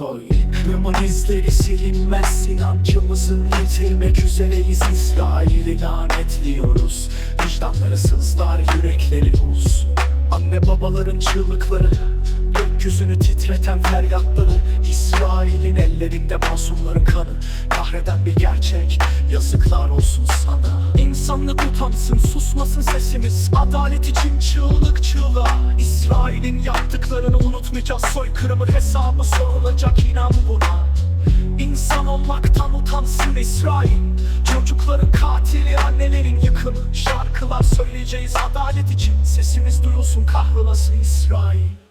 Soykırımın izleri silinmez inancımızın yitirmek üzereyiz. İsrail'i lanetliyoruz Vicdanları sızlar yürekleri buz. Anne babaların çığlıkları Gökyüzünü titreten feryatları İsrail'in ellerinde masumların kanı. Kahreden bir gerçek Yazıklar olsun sana. İnsanlık utansın susmasın sesimiz. Adalet için çığlık çığlığa. İsrail'in yaptıklarını unutmayacağız. Soykırımın hesabı sorulacak inan buna. İnsan olmaktan utansın İsrail. Çocukların katili annelerin yıkımı. Şarkılar söyleyeceğiz adalet için. Sesimiz duyulsun kahrolasın İsrail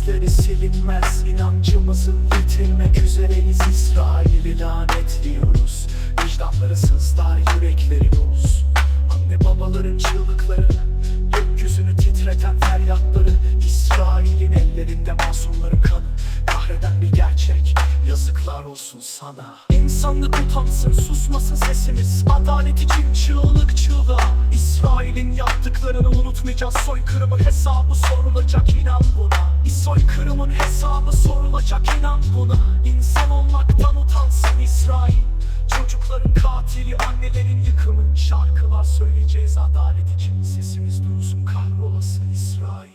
İzleri silinmez. İnancımızın yitirmek üzereyiz. İsrail'i lanetliyoruz. Vicdanları sızlar yürekleri buz Anne babaların çığlıkları Gökyüzünü titreten feryatları. İsrail'in ellerinde masumların kanı Kahreden bir gerçek. Yazıklar olsun sana. İnsanlık utansın susmasın sesimiz. Adalet için çığlık çığlığa. İsrail'in yaptıklarını unutmayacağız. Soykırımın hesabı sorulacak inan buna Soykırımın hesabı sorulacak inan buna. İnsan olmaktan utansın İsrail. Çocukların katili annelerin yıkımı. Şarkılar söyleyeceğiz adalet için. Sesimiz duyulsun kahrolasın İsrail